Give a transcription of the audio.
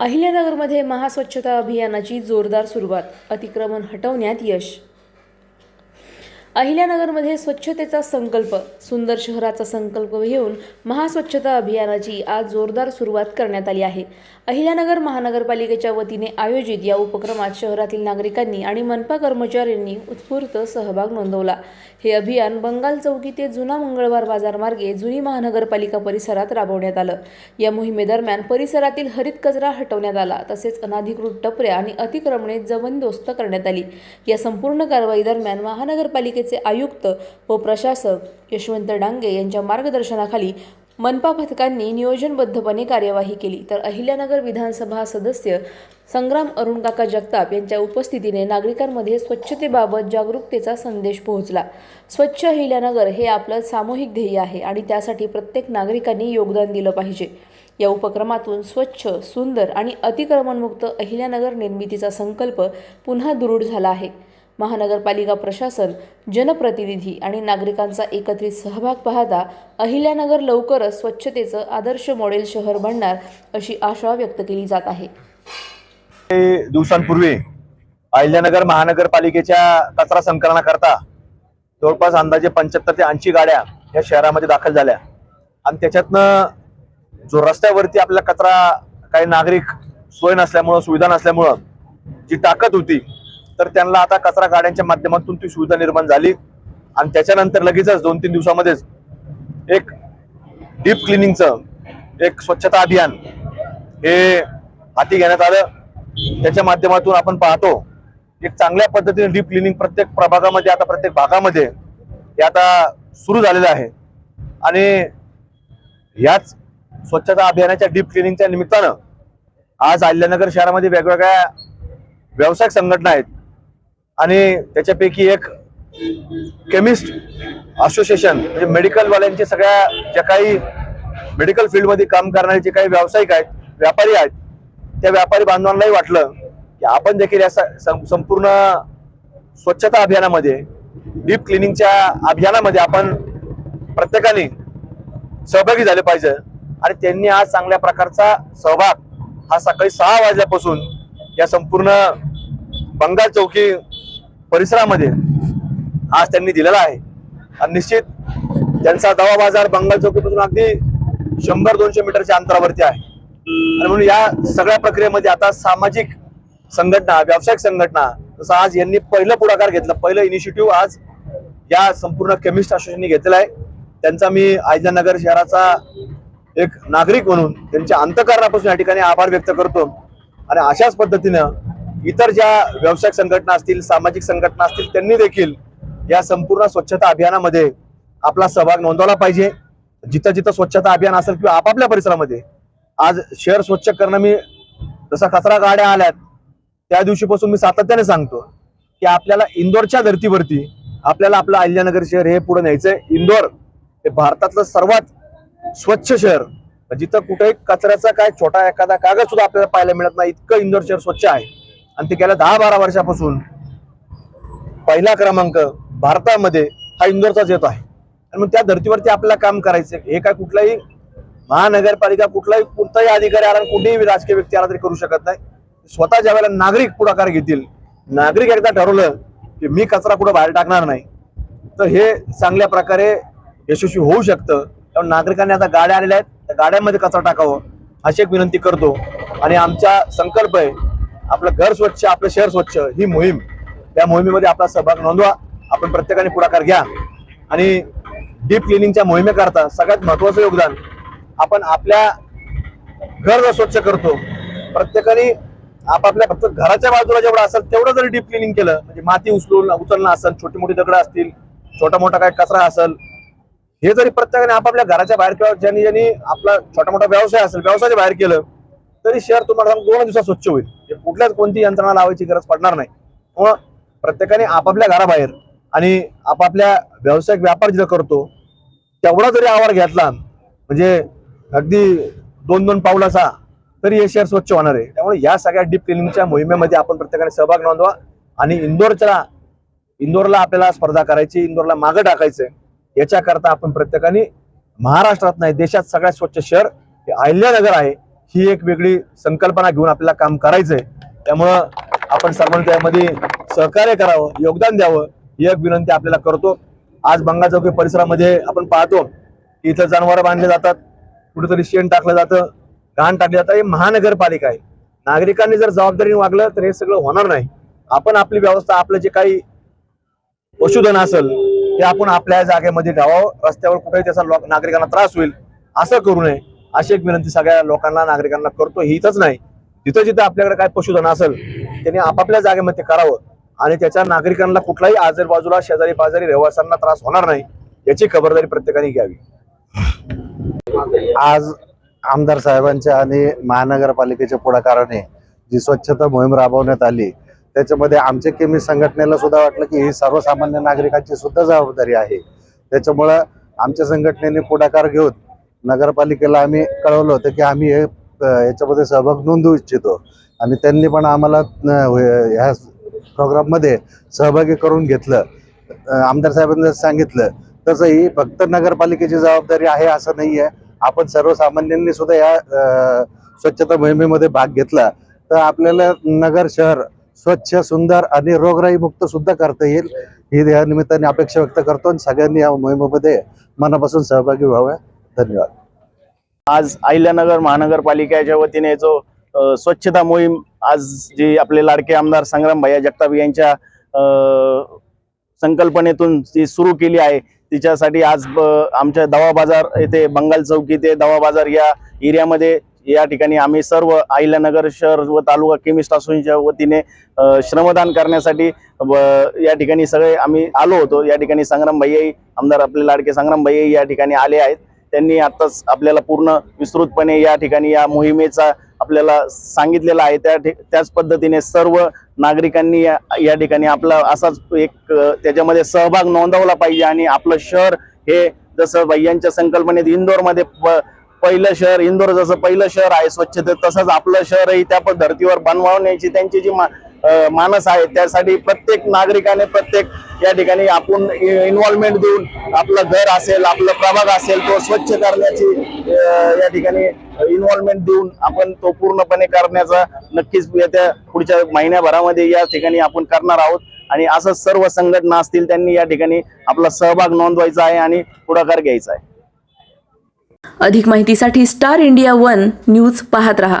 अहिल्यानगरमध्ये महास्वच्छता अभियानाची जोरदार सुरुवात अतिक्रमण हटवण्यात यश. अहिल्यानगरमध्ये स्वच्छतेचा संकल्प सुंदर शहराचा संकल्प घेऊन महास्वच्छता अभियानाची आज जोरदार सुरुवात करण्यात आली आहे. अहिल्यानगर महानगरपालिकेच्या वतीने आयोजित या उपक्रमात शहरातील नागरिकांनी आणि मनपा कर्मचाऱ्यांनी उत्स्फूर्त सहभाग नोंदवला. हे अभियान बंगाल चौकी ते जुना मंगळवार बाजार मार्गे जुनी महानगरपालिका परिसरात राबवण्यात आलं. या मोहिमेदरम्यान परिसरातील हरित कचरा हटवण्यात आला तसेच अनाधिकृत टपऱ्या आणि अतिक्रमणे जबरदस्त करण्यात आली. या संपूर्ण कारवाई दरम्यान महानगरपालिकेचे आयुक्त व प्रशासक यशवंत डांगे यांच्या मार्गदर्शनाखाली मनपा पथकांनी नियोजनबद्धपणे कार्यवाही केली. तर अहिल्यानगर विधानसभा सदस्य संग्राम अरुणकाका जगताप यांच्या उपस्थितीने नागरिकांमध्ये स्वच्छतेबाबत जागरूकतेचा संदेश पोहोचला. स्वच्छ अहिल्यानगर हे आपलं सामूहिक ध्येय आहे आणि त्यासाठी प्रत्येक नागरिकांनी योगदान दिलं पाहिजे. या उपक्रमातून स्वच्छ सुंदर आणि अतिक्रमणमुक्त अहिल्यानगर निर्मितीचा संकल्प पुन्हा दृढ झाला आहे. महानगरपालिका प्रशासन जनप्रतिनिधी आणि नागरिकांचा एकत्रित सहभाग पाहता अहिल्यानगर लवकरच स्वच्छतेचं आदर्श मॉडेल शहर बनणार अशी आशा व्यक्त केली जात आहे. दिवसांपूर्वी अहिल्यानगर महानगरपालिकेच्या कचरा संकलनाकरता जवळपास अंदाजे पंच्याहत्तर ते ऐंशी गाड्या या शहरामध्ये दाखल झाल्या. आणि त्याच्यातनं जो रस्त्यावरती आपला कचरा काही नागरिक सोय नसल्यामुळं सुविधा नसल्यामुळं जी टाकत होती तर त्यांना आता कचरा गाड्यांच्या माध्यमातून ती सुविधा निर्माण झाली. आणि त्याच्यानंतर लगेचच दोन तीन दिवसामध्येच एक डीप क्लिनिंगचं एक स्वच्छता अभियान हे हाती घेण्यात आलं. त्याच्या माध्यमातून आपण पाहतो एक चांगल्या पद्धतीने डीप क्लिनिंग प्रत्येक प्रभागामध्ये आता प्रत्येक भागामध्ये हे आता सुरू झालेलं आहे. आणि याच स्वच्छता अभियानाच्या डीप क्लिनिंगच्या निमित्तानं आज अहिल्यानगर शहरामध्ये वेगवेगळ्या व्यावसायिक संघटना आहेत. आणि त्याच्यापैकी एक केमिस्ट असोसिएशन म्हणजे मेडिकलवाल्यांचे सगळ्या ज्या काही मेडिकल फील्डमध्ये काम करणारे जे काही व्यावसायिक आहेत व्यापारी आहेत त्या व्यापारी बांधवांनाही वाटलं की आपण देखील या स- सं- संपूर्ण स्वच्छता अभियानामध्ये डीप क्लिनिंगच्या अभियानामध्ये आपण प्रत्येकाने सहभागी झाले पाहिजे. आणि त्यांनी आज चांगल्या प्रकारचा सहभाग हा सकाळी सहा वाजल्यापासून या संपूर्ण बंगाल चौकी परिसरामध्ये आज त्यांनी दिलेला आहे. आणि निश्चित त्यांचा दवा बाजार बंगाल चौकीपासून अगदी शंभर दोनशे मीटरच्या अंतरावरती आहे. आणि म्हणून या सगळ्या प्रक्रियेमध्ये आता सामाजिक संघटना व्यावसायिक संघटना जसं आज यांनी पहिलं पुढाकार घेतला पहिलं इनिशिएटिव्ह आज या संपूर्ण केमिस्ट असोसिएशनने घेतलेला आहे. त्यांचा मी आयजनगर शहराचा एक नागरिक म्हणून त्यांच्या अंतकरणापासून या ठिकाणी आभार व्यक्त करतो. आणि अशाच पद्धतीनं इतर ज्या व्यावसायिक संघटना असतील सामाजिक संघटना असतील त्यांनी देखील या संपूर्ण स्वच्छता अभियानामध्ये आपला सहभाग नोंदवला पाहिजे. जिथं जिथं स्वच्छता अभियान असेल किंवा आपापल्या परिसरामध्ये आज शहर स्वच्छ करणं मी जसा कचरा गाड्या आल्यात त्या दिवशीपासून मी सातत्याने सांगतो की आपल्याला इंदोरच्या धर्तीवरती आपल्याला आपलं अहिल्यानगर शहर हे पुढे न्यायचंय. इंदोर हे भारतातलं सर्वात स्वच्छ शहर. जिथं कुठेही कचऱ्याचा काय छोटा एखादा कागद सुद्धा आपल्याला पाहायला मिळत नाही इतकं इंदोर शहर स्वच्छ आहे. आणि ते गेल्या दहा बारा वर्षापासून पहिला क्रमांक भारतामध्ये हा इंदोरचाच येतो आहे. आणि मग त्या धर्तीवरती आपल्याला काम करायचं हे काय कुठलाही महानगरपालिका कुठलाही कोणताही अधिकारी आला कुठेही राजकीय व्यक्ती आला तरी करू शकत नाही. स्वतः ज्या वेळेला नागरिक पुढाकार घेतील नागरिक एकदा ठरवलं की मी कचरा कुठं बाहेर टाकणार नाही तर हे चांगल्या प्रकारे यशस्वी होऊ शकतं. त्यामुळे नागरिकांनी आता गाड्या आलेल्या आहेत. त्या गाड्यांमध्ये कचरा टाकावं अशी एक विनंती करतो. आणि आमचा संकल्प आहे आपलं घर स्वच्छ आपलं शहर स्वच्छ ही मोहीम. त्या मोहिमेमध्ये आपला सहभाग नोंदवा. आपण प्रत्येकाने पुढाकार घ्या. आणि डीप क्लिनिंगच्या मोहिमेकरता सगळ्यात महत्वाचं योगदान आपण आपल्या घर जर स्वच्छ करतो प्रत्येकाने आपापल्या फक्त घराच्या बाजूला जेवढं असेल तेवढं जरी डीप क्लिनिंग केलं म्हणजे माती उचलून उचलणं असेल छोटी मोठी दगडं असतील छोटा मोठा काय कचरा असेल हे जरी प्रत्येकाने आपापल्या घराच्या बाहेर किंवा ज्यांनी ज्यांनी आपला छोटा मोठा व्यवसाय असेल व्यवसायाच्या बाहेर केलं तरी शहर तुम्हाला सांग दोन दिवसात स्वच्छ होईल. म्हणजे कुठल्याच कोणती यंत्रणा लावायची गरज पडणार नाही. त्यामुळं प्रत्येकाने आपापल्या घराबाहेर आणि आपापल्या व्यावसायिक व्यापार जिथं करतो तेवढा जरी आवार घेतला म्हणजे अगदी दोन दोन पावलाचा तरी हे शहर स्वच्छ होणार आहे. त्यामुळे या सगळ्या डीप क्लिनिंगच्या मोहिमेमध्ये आपण प्रत्येकाने सहभाग नोंदवा आणि इंदोरच्या इंदोरला आपल्याला स्पर्धा करायची इंदोरला मागं टाकायचं याच्याकरता आपण प्रत्येकाने महाराष्ट्रात नाही देशात सगळ्यात स्वच्छ शहर हे अहिल्यानगर आहे. ही एक वेगळी संकल्पना घेऊन आपल्याला काम करायचंय. त्यामुळं आपण सर्वांनी त्यामध्ये सहकार्य करावं योगदान द्यावं ही एक विनंती आपल्याला करतो. आज बंगा चौकी परिसरामध्ये आपण पाहतो की इथं जनावरं बांधले जातात कुठेतरी शेण टाकलं जातं घाण टाकलं जातं हे महानगरपालिका आहे. नागरिकांनी जर जबाबदारीने वागलं तर हे सगळं होणार नाही. आपण आपली व्यवस्था आपलं जे काही पशुधन असेल ते आपण आपल्या जागेमध्ये ठेवावं. रस्त्यावर कुठेही त्याचा नागरिकांना त्रास होईल असं करू नये. अशी एक विनंती सगळ्या लोकांना नागरिकांना करतो. ही इथंच नाही. जिथं जिथं आपल्याकडे काय पशुधन असेल त्यांनी आपापल्या जागेमध्ये करावं. आणि त्याच्या नागरिकांना कुठलाही आजूबाजूला शेजारी पाजारी रहिवाशांना त्रास होणार नाही याची खबरदारी प्रत्येकाने घ्यावी. आज आमदार साहेबांच्या आणि महानगरपालिकेच्या पुढाकाराने जी स्वच्छता मोहीम राबवण्यात आली त्याच्यामध्ये आमच्या केमी संघटनेला सुद्धा वाटलं की ही सर्वसामान्य नागरिकांची सुद्धा जबाबदारी आहे. त्याच्यामुळं आमच्या संघटनेने पुढाकार घेऊन नगरपालिकेला आम्ही कळवलं होतं की आम्ही हे याच्यामध्ये सहभाग नोंदवू इच्छितो. आणि त्यांनी पण आम्हाला ह्या प्रोग्राममध्ये सहभागी करून घेतलं. आमदार साहेबांनी सांगितलं तसंही फक्त नगरपालिकेची जबाबदारी आहे असं नाही आहे आपण सर्वसामान्यांनी सुद्धा या स्वच्छता मोहिमेमध्ये भाग घेतला. तर आपल्याला नगर शहर स्वच्छ सुंदर आणि रोगराई मुक्त सुद्धा करता येईल. ही या निमित्ताने अपेक्षा व्यक्त करतो आणि सगळ्यांनी या मोहिमेमध्ये मनापासून सहभागी व्हावं. धन्यवाद. आज अहिल्यानगर महानगरपालिकेच्या वतीने जो स्वच्छता मोहीम आज जी आपले लाडके आमदार संग्राम भैया जगताप यांच्या संकल्पनेतून जी सुरू केली आहे. तिच्यासाठी आज आमच्या दवा बाजार येथे बंगाल चौकी ते दवा बाजार या एरियामध्ये या ठिकाणी आम्ही सर्व अहिल्यानगर शहर व तालुका केमिस्ट असोसिएशनच्या वतीने श्रमदान करण्यासाठी या ठिकाणी सगळे आम्ही आलो होतो. या ठिकाणी संग्राम भैयाही आमदार आपले लाडके संग्राम भैयाही या ठिकाणी आले आहेत. त्यांनी आताच आपल्याला पूर्ण विस्तृतपणे या ठिकाणी या मोहिमेचा आपल्याला सांगितलेला आहे. त्या त्याच पद्धतीने सर्व नागरिकांनी या ठिकाणी आपला असाच एक त्याच्यामध्ये सहभाग नोंदवला पाहिजे आणि आपलं शहर हे जसं भैयांच्या संकल्पनेत इंदोरमध्ये प- पहिलं शहर इंदोर जसं पहिलं शहर आहे स्वच्छतेत तसंच आपलं शहरही त्या पद्धतीवर बनवण्याची त्यांची जी मा- मानस आहे. त्यासाठी प्रत्येक नागरिकाने प्रत्येक या ठिकाणी आपण इन्व्हॉल्वमेंट देऊन आपलं घर असेल आपलं प्रभाग असेल तो स्वच्छ करण्याची या ठिकाणी इन्व्हॉल्वमेंट देऊन आपण तो पूर्णपणे करण्याचा नक्कीच येत्या पुढच्या महिन्याभरामध्ये या ठिकाणी आपण करणार आहोत. आणि असं सर्व संघटना असतील त्यांनी या ठिकाणी आपला सहभाग नोंदवायचा आहे आणि पुढाकार घ्यायचा आहे. अधिक माहितीसाठी स्टार इंडिया वन न्यूज पाहत रहा.